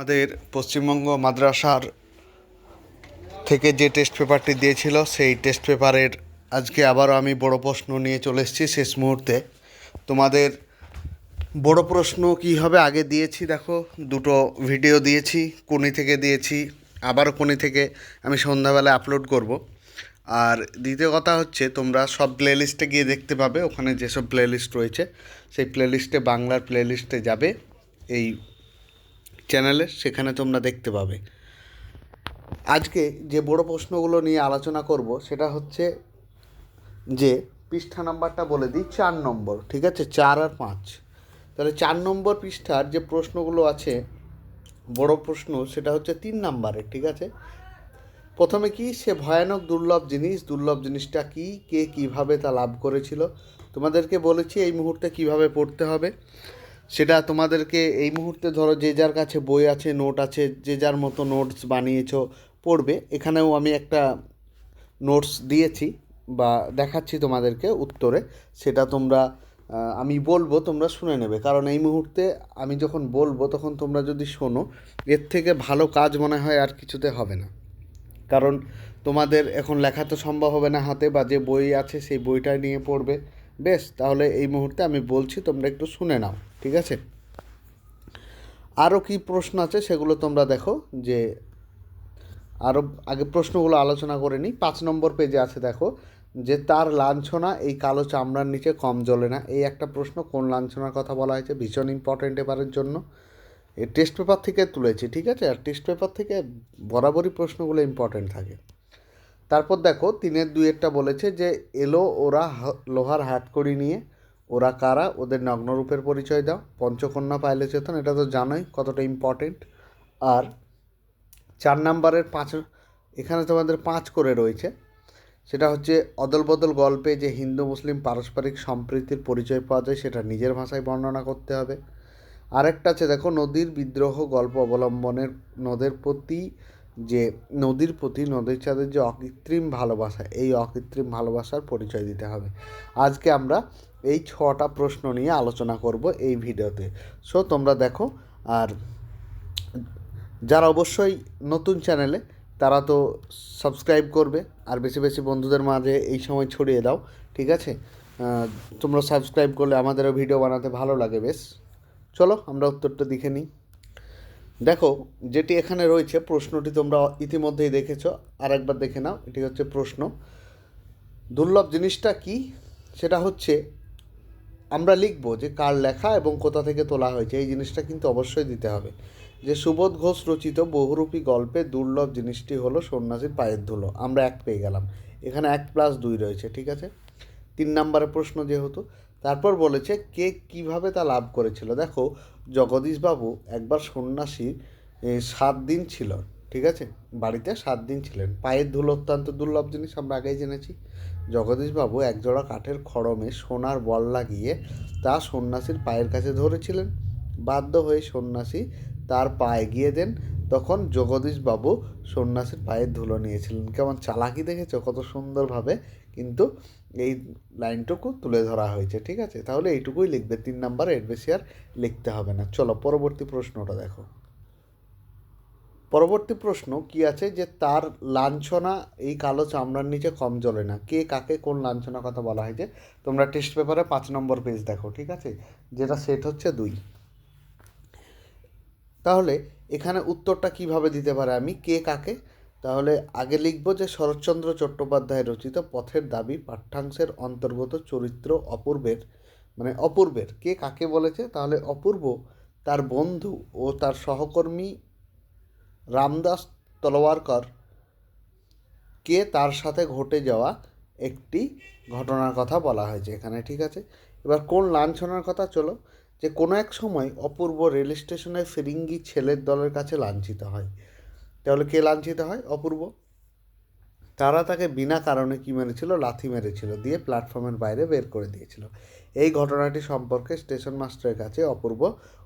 আমাদের পশ্চিমবঙ্গ মাদ্রাসার থেকে যে টেস্ট পেপারটি দিয়েছিল, সেই টেস্ট পেপারের আজকে আবারও আমি বড় প্রশ্ন নিয়ে চলে এসেছি শেষ মুহূর্তে। তোমাদের বড় প্রশ্ন কী হবে? আগে দিয়েছি, দেখো, দুটো ভিডিও দিয়েছি, কোনি থেকে দিয়েছি, আবারও কোনি থেকে আমি সন্ধ্যাবেলা আপলোড করব। আর দ্বিতীয় কথা হচ্ছে, তোমরা সব প্লেলিস্টে গিয়ে দেখতে পাবে, ওখানে যেসব প্লেলিস্ট রয়েছে, সেই প্লেলিস্টে বাংলার প্লেলিস্টে যাবে এই চ্যানেলে সেখানে তোমরা দেখতে পাবে। আজকে যে বড় প্রশ্নগুলো নিয়ে আলোচনা করব, সেটা হচ্ছে যে, পৃষ্ঠা নাম্বারটা বলে দিই, চার নম্বর, ঠিক আছে? চার আর পাঁচ। তাহলে চার নম্বর পৃষ্ঠার যে প্রশ্নগুলো আছে, বড় প্রশ্ন, সেটা হচ্ছে তিন নাম্বারের, ঠিক আছে? প্রথমে কি, সে ভয়ানক দুর্লভ জিনিস, দুর্লভ জিনিসটা কি, কে কীভাবে তা লাভ করেছিল? তোমাদেরকে বলেছি এই মুহূর্তে কীভাবে পড়তে হবে। সেটা তোমাদেরকে এই মুহূর্তে ধরো যে যার কাছে বই আছে নোট আছে, যে যার মতো নোটস বানিয়েছ, পড়বে। এখানেও আমি একটা নোটস দিয়েছি বা দেখাচ্ছি তোমাদেরকে উত্তরে। সেটা তোমরা আমি বলব, তোমরা শুনে নেবে। কারণ এই মুহূর্তে আমি যখন বলব, তখন তোমরা যদি শোনো, এর থেকে ভালো কাজ মনে হয় আর কিছুতে হবে না। কারণ তোমাদের এখন লেখা তো সম্ভব হবে না হাতে, বা যে বই আছে, সেই বইটা নিয়ে পড়বে। বেশ, তাহলে এই মুহূর্তে আমি বলছি, তোমরা একটু শুনে নাও, ঠিক আছে? আরও কি প্রশ্ন আছে সেগুলো তোমরা দেখো, যে আরও আগে প্রশ্নগুলো আলোচনা করে নিই। পাঁচ নম্বর পেজে আছে, দেখো, যে তার লাঞ্ছনা এই কালো চামড়ার নিচে কম জ্বলে না। এই একটা প্রশ্ন, কোন লাঞ্ছনার কথা বলা হয়েছে? ভীষণ ইম্পর্টেন্ট এবারের জন্য। এই টেস্ট পেপার থেকে তুলেছি, ঠিক আছে? আর টেস্ট পেপার থেকে বরাবরই প্রশ্নগুলো ইম্পর্টেন্ট থাকে। তারপর দেখো, তিনের দুইয়েরটা বলেছে যে, এলো ওরা লোহার হাটকড়ি নিয়ে। ওরা কারা? ওদের নগ্নরূপের পরিচয় দাও। পঞ্চকন্যা পাইলে চেতন, এটা তো জানোই কতটা ইম্পর্টেন্ট আর চার নাম্বারের পাঁচ, এখানে তোমাদের পাঁচ করে রয়েছে। সেটা হচ্ছে অদল বদল গল্পে যে হিন্দু, মুসলিম পারস্পরিক সম্প্রীতির পরিচয় পাওয়া যায়, সেটা নিজের ভাষায় বর্ণনা করতে হবে। আরেকটা আছে, দেখো, নদীর বিদ্রোহ গল্প অবলম্বনের, নদের প্রতি যে নদীর প্রতি, নদীর চাঁদের যে অকৃত্রিম ভালোবাসা, এই অকৃত্রিম ভালোবাসার পরিচয় দিতে হবে। আজকে আমরা এই ছটা প্রশ্ন নিয়ে আলোচনা করব এই ভিডিওতে। সো তোমরা দেখো, আর যারা অবশ্যই নতুন চ্যানেলে, তারা তো সাবস্ক্রাইব করবে, আর বেশি বেশি বন্ধুদের মাঝে এই সময় ছড়িয়ে দাও, ঠিক আছে? তোমরা সাবস্ক্রাইব করলে আমাদেরও ভিডিও বানাতে ভালো লাগে, বেশ। চলো, আমরা উত্তরটা দেখে নিই। দেখো, যেটি এখানে রয়েছে, প্রশ্নটি তোমরা ইতিমধ্যেই দেখেছ আর একবার দেখে নাও, এটি হচ্ছে প্রশ্ন। দুর্লভ জিনিসটা কি? সেটা হচ্ছে, আমরা লিখব যে কার লেখা এবং কোথা থেকে তোলা হয়েছে। এই জিনিসটা কিন্তু অবশ্যই দিতে হবে। যে সুবোধ ঘোষ রচিত বহুরূপী গল্পে দুর্লভ জিনিসটি হলো সন্ন্যাসীর পায়ের ধুলো। আমরা এক পেয়ে গেলাম। এখানে এক প্লাস দুই রয়েছে, ঠিক আছে? তিন নম্বরের প্রশ্ন যেহেতু, তারপর বলেছে কে কীভাবে তা লাভ করেছিল। দেখো জগদীশবাবু একবার সন্ন্যাসী এ, সাত দিন ছিল ঠিক আছে? বাড়িতে সাত দিন ছিলেন। পায়ের ধুলো অত্যন্ত দুর্লভ জিনিস আমরা আগেই জেনেছি। জগদীশবাবু একজোড়া কাঠের খড়মে সোনার বল লাগিয়ে তা সন্ন্যাসীর পায়ের কাছে ধরেছিলেন। বাধ্য হয়ে সন্ন্যাসী তার পায়ে গিয়ে দেন। তখন জগদীশবাবু সন্ন্যাসীর পায়ের ধুলো নিয়েছিলেন। কেমন চালাকি দেখেছ? কত সুন্দরভাবে। কিন্তু এই লাইনটুকু তুলে ধরা হয়েছে, ঠিক আছে? তাহলে এইটুকুই লিখবে, তিন নাম্বারে এর বেশি আর লিখতে হবে না। চলো, পরবর্তী প্রশ্নটা দেখো। পরবর্তী প্রশ্ন কি আছে যে তার লাঞ্ছনা এই কালো চামড়ার নিচে কম জ্বলে না? কে কাকে কোন লাঞ্ছনার কথা বলা হয়েছে তোমরা টেস্ট পেপারে পাঁচ নম্বর পেজ দেখো, ঠিক আছে? যেটা সেট হচ্ছে দুই। তাহলে এখানে উত্তরটা কীভাবে দিতে পারে আমি? কে কাকে তাহলে আগে লিখব যে শরৎচন্দ্র চট্টোপাধ্যায় রচিত পথের দাবি পাঠ্যাংশের অন্তর্গত চরিত্র অপূর্বের মানে অপূর্বের। কে কাকে বলেছে? তাহলে অপূর্ব তার বন্ধু ও তার সহকর্মী রামদাস তলোয়ারকর কে তার সাথে ঘটে যাওয়া একটি ঘটনার কথা বলা হয়েছে এখানে, ঠিক আছে? এবার কোন লাঞ্ছনার কথা? চলো, যে কোনো এক সময় অপূর্ব রেল স্টেশনে ফিরিঙ্গি ছেলের দলের কাছে লাঞ্ছিত হয়। তাহলে কে লাঞ্ছিত হয়? অপূর্ব। তারা তাকে বিনা কারণে কি মেরেছিল? লাথি মেরেছিল, দিয়ে প্ল্যাটফর্মের বাইরে বের করে দিয়েছিল। এই ঘটনাটি সম্পর্কে স্টেশন মাস্টারের কাছে অপূর্ব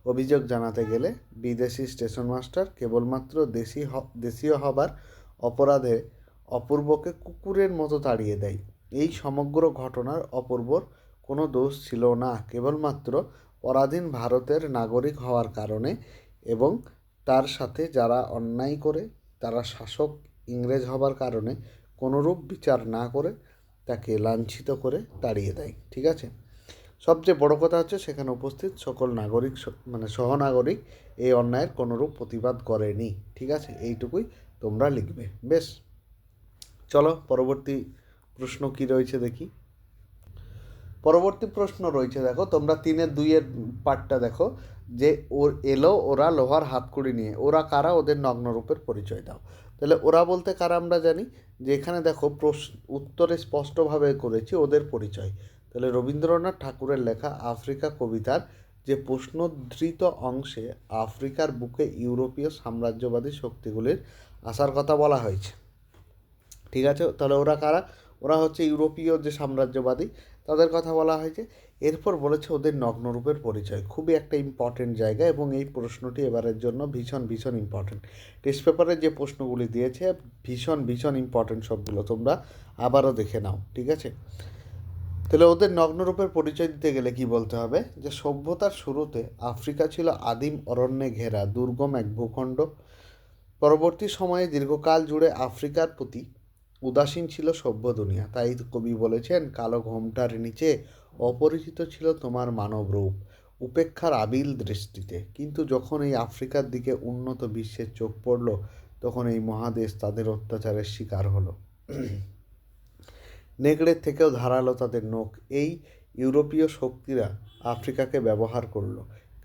অভিযোগ জানাতে গেলে বিদেশি স্টেশন মাস্টার কেবলমাত্র দেশি দেশীয় হবার অপরাধে অপূর্বকে কুকুরের মতো তাড়িয়ে দেয়। এই সমগ্র ঘটনার অপূর্বর কোনো দোষ ছিল না, কেবলমাত্র পরাধীন ভারতের নাগরিক হওয়ার কারণে এবং তার সাথে যারা অন্যায় করে, তারা শাসক ইংরেজ হবার কারণে কোনোরূপ বিচার না করে তাকে লাঞ্ছিত করে তাড়িয়ে দেয়, ঠিক আছে? সবচেয়ে বড় কথা হচ্ছে সেখানে উপস্থিত সকল নাগরিক মানে সহনাগরিক এই অন্যায়ের কোনোরূপ প্রতিবাদ করেনি, ঠিক আছে? এইটুকুই তোমরা লিখবে, বেশ? চলো, পরবর্তী প্রশ্ন কি রয়েছে দেখি। পরবর্তী প্রশ্ন রয়েছে, দেখো, তোমরা তিনের দুইয়ের পার্টটা দেখো, যে ওর এলো ওরা লোহার হাতকড়ি নিয়ে, ওরা কারা? ওদের নগ্নরূপের পরিচয় দাও। তাহলে ওরা বলতে কারা আমরা জানি? যে এখানে দেখো প্রশ্ন, উত্তরে স্পষ্টভাবে করেছি ওদের পরিচয়। তাহলে রবীন্দ্রনাথ ঠাকুরের লেখা আফ্রিকা কবিতার যে প্রশ্নোদ্ধৃত অংশে আফ্রিকার বুকে ইউরোপীয় সাম্রাজ্যবাদী শক্তিগুলির আসার কথা বলা হয়েছে। ঠিক আছে? তাহলে ওরা কারা? ওরা হচ্ছে ইউরোপীয় যে সাম্রাজ্যবাদী তাদের কথা বলা হয়েছে। এরপর বলেছে ওদের নগ্নরূপের পরিচয়। খুবই একটা ইম্পর্টেন্ট জায়গা এবং এই প্রশ্নটি এবারের জন্য ভীষণ ভীষণ ইম্পর্টেন্ট টেস্ট পেপারে যে প্রশ্নগুলি দিয়েছে, ভীষণ ভীষণ ইম্পর্টেন্ট সবগুলো তোমরা আবারও দেখে নাও, ঠিক আছে? তাহলে ওদের নগ্নরূপের পরিচয় দিতে গেলে কি বলতে হবে? যে সভ্যতার শুরুতে আফ্রিকা ছিল আদিম অরণ্যে ঘেরা, দুর্গম এক ভূখণ্ড। পরবর্তী সময়ে দীর্ঘকাল জুড়ে আফ্রিকার প্রতি উদাসীন ছিল সভ্য দুনিয়া তাই কবি বলেছেন, কালো ঘোমটার নিচে অপরিচিত ছিল তোমার মানব রূপ, উপেক্ষার আবিল দৃষ্টিতে। কিন্তু যখন এই আফ্রিকার দিকে উন্নত বিশ্বের চোখ পড়ল, তখন এই মহাদেশ তাদের অত্যাচারের শিকার হলো। নেকড়ের থেকেও ধারালো তাদের নখ। এই ইউরোপীয় শক্তিরা আফ্রিকাকে ব্যবহার করল,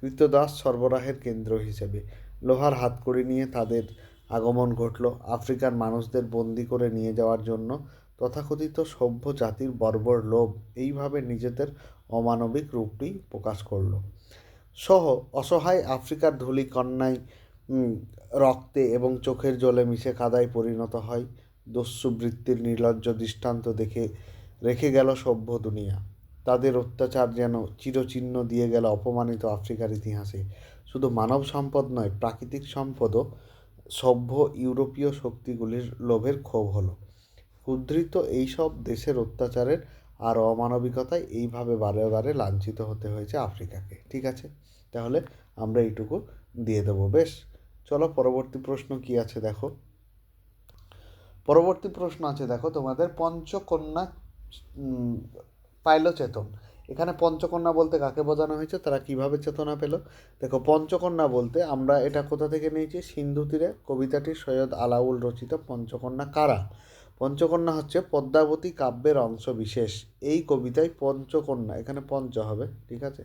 কৃতদাস সরবরাহের কেন্দ্র হিসেবে। লোহার হাতকড়ি নিয়ে তাদের আগমন ঘটল। আফ্রিকার মানুষদের বন্দি করে নিয়ে যাওয়ার জন্য তথাকথিত সভ্য জাতির বর্বর লোভ, এইভাবে নিজেদের অমানবিক রূপটি প্রকাশ করল। সহ অসহায় আফ্রিকার ধূলি কন্যায় রক্তে এবং চোখের জলে মিশে কাদায় পরিণত হয়। দস্যুবৃত্তির নির্লজ্জ দৃষ্টান্ত দেখে, রেখে গেল সভ্য দুনিয়া। তাদের অত্যাচার যেন চিরচিহ্ন দিয়ে গেল অপমানিত আফ্রিকার ইতিহাসে। শুধু মানব সম্পদ নয়, প্রাকৃতিক সম্পদও সভ্য ইউরোপীয় শক্তিগুলির লোভের ক্ষোভ হলো। উদ্ধৃত এইসব দেশের অত্যাচারের আর অমানবিকতায় এইভাবে বারে বারে লাঞ্ছিত হতে হয়েছে আফ্রিকাকে। ঠিক আছে? তাহলে আমরা এইটুকু দিয়ে দেবো বেশ। চলো পরবর্তী প্রশ্ন কি আছে দেখো। পরবর্তী প্রশ্ন আছে দেখো তোমাদের পঞ্চকন্যা উম, পাইল চেতন এখানে পঞ্চকন্যা বলতে কাকে বোঝানো হয়েছে? তারা কীভাবে চেতনা পেল? দেখো, পঞ্চকন্যা বলতে আমরা এটা কোথা থেকে নিয়েছি? সিন্ধু তীরে কবিতাটি সৈয়দ আলাউল রচিত পঞ্চকন্যা কারা? পঞ্চকন্যা হচ্ছে পদ্মাবতী কাব্যের অংশ বিশেষ। এই কবিতায় পঞ্চকন্যা, এখানে পঞ্চ হবে, ঠিক আছে?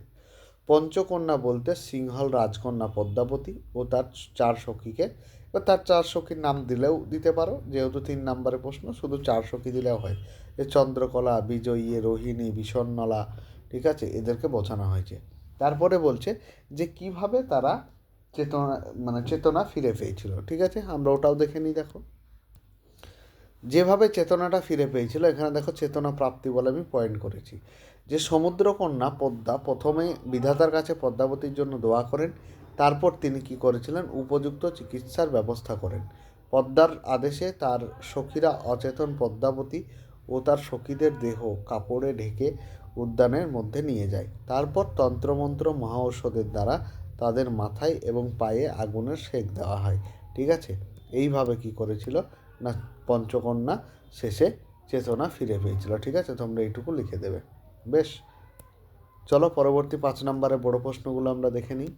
পঞ্চকন্যা বলতে সিংহল রাজকন্যা পদ্মাবতী ও তার চার সখীকে। এবার তার চার সখীর নাম দিলেও দিতে পারো, যেহেতু তিন নম্বরের প্রশ্ন, শুধু চার সখী দিলেও হয়। যে চন্দ্রকলা, বিজয়ী, রোহিণী, বিষণ্নলা ঠিক আছে? এদেরকে বোঝানো হয়েছে। তারপরে বলছে যে কীভাবে তারা চেতনা মানে চেতনা ফিরে পেয়েছিল। ঠিক আছে? আমরা ওটাও দেখে নিই, দেখো। যেভাবে চেতনাটা ফিরে পেয়েছিল, এখানে দেখো চেতনা প্রাপ্তি বলে আমি পয়েন্ট করেছি। যে সমুদ্রকন্যা পদ্মা প্রথমে বিধাতার কাছে পদ্মাবতীর জন্য দোয়া করেন, তারপর তিনি কি করেছিলেন? উপযুক্ত চিকিৎসার ব্যবস্থা করেন। পদ্মার আদেশে তার সখীরা অচেতন পদ্মাবতী ও তার সখীদের দেহ কাপড়ে ঢেকে উদ্যানের মধ্যে নিয়ে যায়। তারপর তন্ত্রমন্ত্র মহা ঔষধের দ্বারা তাদের মাথায় এবং পায়ে আগুনের সেঁক দেওয়া হয়। ঠিক আছে? এইভাবে কি করেছিল? না, পঞ্চকন্যা শেষে চেতনা ফিরে পেয়েছিল। ঠিক আছে? তোমরা এইটুকু লিখে দেবে। বেশ। চলো পরবর্তী পাঁচ নম্বরে বড় প্রশ্নগুলো আমরা দেখে নিই।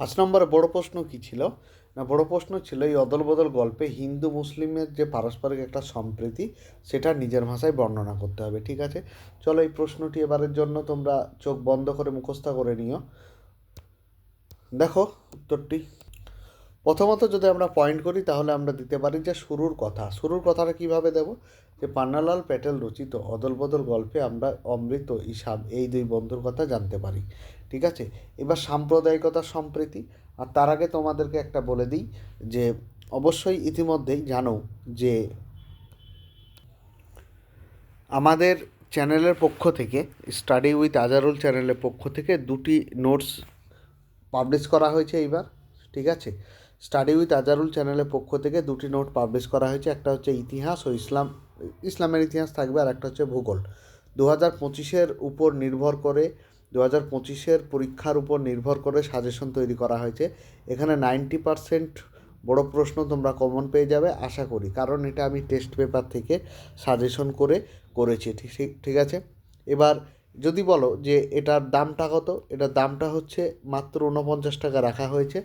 পাঁচ নম্বরে বড় প্রশ্ন কি ছিল? না, বড় প্রশ্ন ছিল এই অদল বদল গল্পে হিন্দু মুসলিমের যে পারস্পরিক একটা সম্প্রীতি, সেটা নিজের ভাষায় বর্ণনা করতে হবে, ঠিক আছে? চলো এই প্রশ্নটি এবারের জন্য তোমরা চোখ বন্ধ করে মুখস্থ করে নিও। দেখো উত্তরটি। প্রথমত যদি আমরা পয়েন্ট করি, তাহলে আমরা দিতে পারি যে শুরুর কথা। শুরুর কথাটা কীভাবে দেব? যে পান্নালাল প্যাটেল রচিত অদল বদল গল্পে আমরা অমৃত ইসাব এই দুই বন্ধুর কথা জানতে পারি। ঠিক আছে? এবার সাম্প্রদায়িকতা সম্প্রীতি। আর তার আগে তোমাদেরকে একটা বলে দিই যে, অবশ্যই ইতিমধ্যেই জানো যে, আমাদের চ্যানেলের পক্ষ থেকে স্টাডি উইথ আজারুল চ্যানেলের পক্ষ থেকে দুটি নোটস পাবলিশ করা হয়েছে এইবার। ঠিক আছে? স্টাডি উইথ আজারুল চ্যানেলের পক্ষ থেকে দুটি নোট পাবলিশ করা হয়েছে। একটা হচ্ছে ইতিহাস ও ইসলাম ইসলামের ইতিহাস থাকবে আর একটা হচ্ছে ভূগোল। দু হাজার পঁচিশের উপর নির্ভর করে দু হাজার পঁচিশের পরীক্ষার উপর নির্ভর করে সাজেশন তৈরি করা হয়েছে। এখানে নাইনটি পারসেন্ট বড় প্রশ্ন তোমরা কমন পেয়ে যাবে, আশা করি। কারণ এটা আমি টেস্ট পেপার থেকে সাজেশন করে করেছি, ঠিক ঠিক আছে? এবার যদি বলো যে এটার দামটা কত? এটার দামটা হচ্ছে মাত্র উনপঞ্চাশ টাকা রাখা হয়েছে।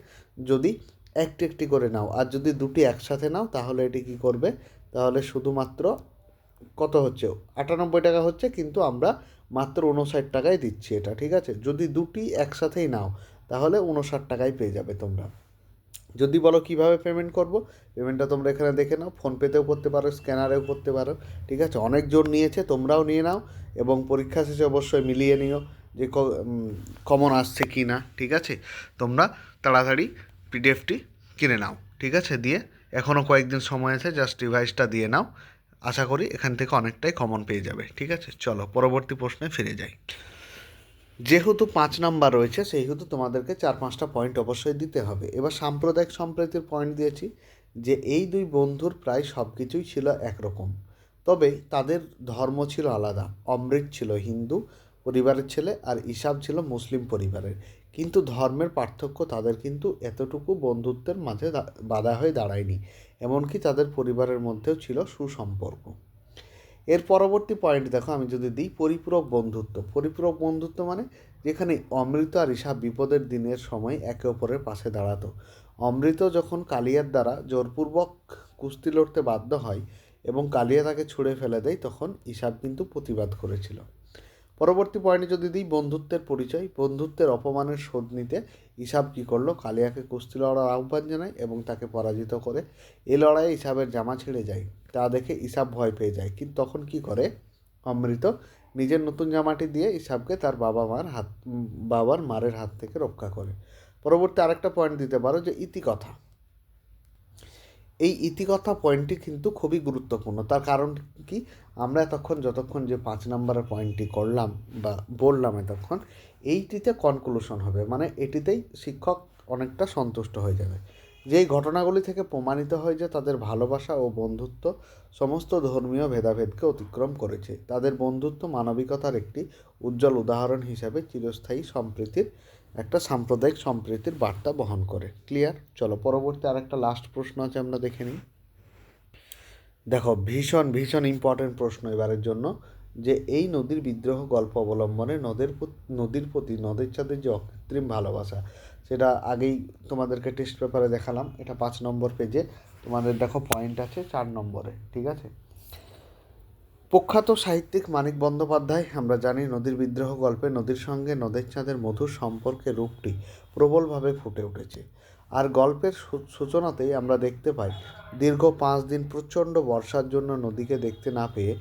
যদি একটি একটি করে নাও, আর যদি দুটি একসাথে নাও, তাহলে এটি কী করবে? তাহলে শুধুমাত্র কত হচ্ছে? আটানব্বই টাকা হচ্ছে, কিন্তু আমরা মাত্র উনষাট টাকায় দিচ্ছি এটা, ঠিক আছে? যদি দুটি একসাথেই নাও, তাহলে উনষাট টাকায় পেয়ে যাবে তোমরা। যদি বলো কীভাবে পেমেন্ট করব? পেমেন্টটা তোমরা এখানে দেখে নাও। ফোনপেতেও করতে পারো স্ক্যানারেও করতে পারো, ঠিক আছে? অনেক জোর নিয়েছে, তোমরাও নিয়ে নাও এবং পরীক্ষা শেষে অবশ্যই মিলিয়ে নিও যে কমন আসছে কি না ঠিক আছে? তোমরা তাড়াতাড়ি পিডিএফটি কিনে নাও, ঠিক আছে? দিয়ে এখনও কয়েকদিন সময় আছে জাস্ট ডিভাইসটা দিয়ে নাও। আশা করি এখান থেকে অনেকটাই কমন পেয়ে যাবে, ঠিক আছে? চলো, পরবর্তী প্রশ্নে ফিরে যাই। যেহেতু পাঁচ নাম্বার রয়েছে, সেহেতু তোমাদেরকে চার পাঁচটা পয়েন্ট অবশ্যই দিতে হবে। এবার সাম্প্রদায়িক সম্প্রীতির পয়েন্ট দিয়েছি যে, এই দুই বন্ধুর প্রায় সব কিছুই ছিল একরকম। তবে তাদের ধর্ম ছিল আলাদা। অমৃত ছিল হিন্দু পরিবারের ছেলে আর ইসাব ছিল মুসলিম পরিবারের। কিন্তু ধর্মের পার্থক্য তাদের কিন্তু এতটুকু বন্ধুত্বের মাঝে বাধা হয়ে দাঁড়ায়নি। এমনকি তাদের পরিবারের মধ্যেও ছিল সুসম্পর্ক। এর পরবর্তী পয়েন্ট দেখো, আমি যদি দিই পরিপূরক বন্ধুত্ব। পরিপূরক বন্ধুত্ব মানে যেখানে অমৃত আর ঈশা বিপদের দিনের সময় একে অপরের পাশে দাঁড়াতো। অমৃত যখন কালিয়ার দ্বারা জোরপূর্বক কুস্তি লড়তে বাধ্য হয় এবং কালিয়া তাকে ছুঁড়ে ফেলে দেয়, তখন ঈশাব কিন্তু প্রতিবাদ করেছিল। পরবর্তী পয়েন্টে যদি দিই বন্ধুত্বের পরিচয়, বন্ধুত্বের অপমানের শোধ নিতে ইসাব কী করল? কালিয়াকে কুস্তি লড়ার আহ্বান জানায় এবং তাকে পরাজিত করে। এ লড়াইয়ে ইসাবের জামা ছিঁড়ে যায়। তা দেখে ইসাব ভয় পেয়ে যায়। কিন্তু তখন কি করে? অমৃত নিজের নতুন জামাটি দিয়ে ইসাবকে তার বাবা মার হাত, বাবার মারের হাত থেকে রক্ষা করে। পরবর্তী আরেকটা পয়েন্ট দিতে পারো যে ইতিকথা। এই ইতিকথা পয়েন্টটি কিন্তু খুবই গুরুত্বপূর্ণ। তার কারণ কি? আমরা এতক্ষণ যতক্ষণ যে পাঁচ নম্বরের পয়েন্টটি করলাম বা বললাম এতক্ষণ, এইটিতে কনক্লুশন হবে। মানে এটিতেই শিক্ষক অনেকটা সন্তুষ্ট হয়ে যাবে। যেই ঘটনাগুলি থেকে প্রমাণিত হয় যে তাদের ভালোবাসা ও বন্ধুত্ব সমস্ত ধর্মীয় ভেদাভেদকে অতিক্রম করেছে। তাদের বন্ধুত্ব মানবিকতার একটি উজ্জ্বল উদাহরণ হিসাবে চিরস্থায়ী সম্প্রীতির একটা সাম্প্রদায়িক সম্প্রীতির বার্তা বহন করে। ক্লিয়ার চলো, পরবর্তী আরেকটা লাস্ট প্রশ্ন আছে, আমরা দেখে নিই। দেখো, ভীষণ ভীষণ ইম্পর্টেন্ট প্রশ্ন এবারের জন্য যে এই নদীর বিদ্রোহ গল্প অবলম্বনে নদের নদীর প্রতি, নদের চাঁদের যে অকৃত্রিম ভালোবাসা, সেটা আগেই তোমাদেরকে টেস্ট পেপারে দেখালাম। এটা পাঁচ নম্বর পেজে তোমাদের দেখো পয়েন্ট আছে চার নম্বরে, ঠিক আছে? প্রখ্যাত সাহিত্যিক মানিক বন্দ্যোপাধ্যায়, আমরা জানি নদীর বিদ্রোহ গল্পে নদীর সঙ্গে নদের চাঁদের মধুর সম্পর্কে রূপটি প্রবলভাবে ফুটে উঠেছে। আর গল্পের সূচনাতেই আমরা দেখতে পাই, দীর্ঘ পাঁচ দিন প্রচণ্ড বর্ষার জন্য নদীকে দেখতে না পেয়ে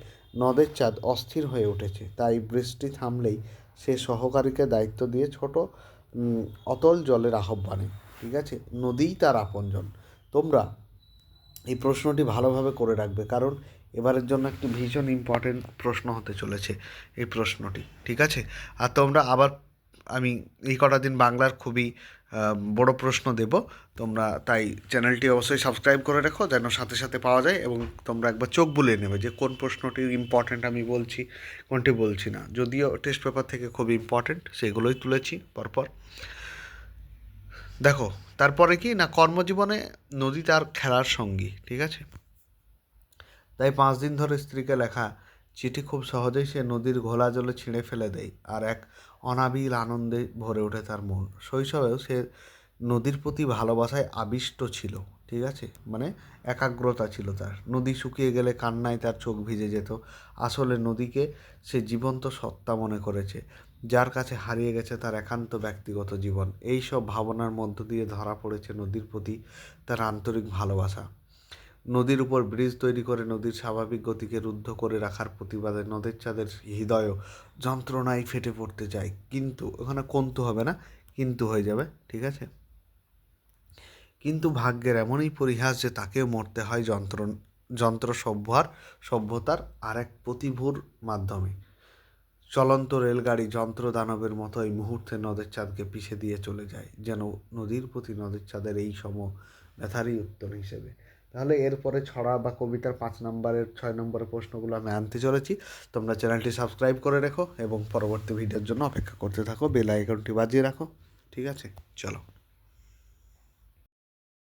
নদের চাঁদ অস্থির হয়ে উঠেছে। তাই বৃষ্টি থামলেই সে সহকারীকে দায়িত্ব দিয়ে ছোট অতল জলের আহ্বানে, ঠিক আছে? নদীই তার আপনজন। তোমরা এই প্রশ্নটি ভালোভাবে করে রাখবে, কারণ এবারের জন্য একটি ভীষণ ইম্পর্টেন্ট প্রশ্ন হতে চলেছে এই প্রশ্নটি, ঠিক আছে? আর তোমরা আবার, আমি এই কটা দিন বাংলার খুবই বড় প্রশ্ন দেব। তোমরা তাই চ্যানেলটি অবশ্যই সাবস্ক্রাইব করে রেখো, যেন সাথে সাথে পাওয়া যায় এবং তোমরা একবার চোখ বুলিয়ে নেবে যে কোন প্রশ্নটি ইম্পর্ট্যান্ট আমি বলছি, কোনটি বলছি না। যদিও টেস্ট পেপার থেকে খুব ইম্পর্ট্যান্ট সেগুলোই তুলেছি পরপর। দেখো, তারপরে কি? না কর্মজীবনে নদী তার খেলার সঙ্গী, ঠিক আছে? তাই পাঁচ দিন ধরে স্ত্রীকে লেখা চিঠি খুব সহজেই সে নদীর ঘোলা জলে ছিঁড়ে ফেলে দেয় আর এক অনাবিল আনন্দে ভরে ওঠে তার মন। শৈশবেও সে নদীর প্রতি ভালোবাসায় আবিষ্ট ছিল, ঠিক আছে? মানে একাগ্রতা ছিল তার। নদী শুকিয়ে গেলে কান্নায় তার চোখ ভিজে যেত। আসলে নদীকে সে জীবন্ত সত্তা মনে করেছে, যার কাছে হারিয়ে গেছে তার একান্ত ব্যক্তিগত জীবন। এই সব ভাবনার মধ্য দিয়ে ধরা পড়েছে নদীর প্রতি তার আন্তরিক ভালোবাসা। নদীর উপর ব্রিজ তৈরি করে নদীর স্বাভাবিক গতিকে রুদ্ধ করে রাখার প্রতিবাদে নদের চাঁদের হৃদয়ও যন্ত্রণায় ফেটে পড়তে চায়। কিন্তু ওখানে কন্তু হবে না, কিন্তু হয়ে যাবে, ঠিক আছে? কিন্তু ভাগ্যের এমনই পরিহাস যে তাকেও মরতে হয় যন্ত্র যন্ত্র সভ্যার সভ্যতার আর এক প্রতিভূর মাধ্যমে। চলন্ত রেলগাড়ি যন্ত্র দানবের মতো এই মুহূর্তে নদের চাঁদকে পিষে দিয়ে চলে যায়, যেন নদীর প্রতি নদের চাঁদের এই সম ব্যথারই উত্তর হিসেবে। তাহলে এরপরে ছড়া বা কবিতার পাঁচ নম্বরের, ছয় নম্বরের প্রশ্নগুলো আমি আনতে চলেছি। তোমরা চ্যানেলটি সাবস্ক্রাইব করে রেখো এবং পরবর্তী ভিডিওর জন্য অপেক্ষা করতে থাকো, বেল আইকনটি বাজিয়ে রাখো। ঠিক আছে, চলো।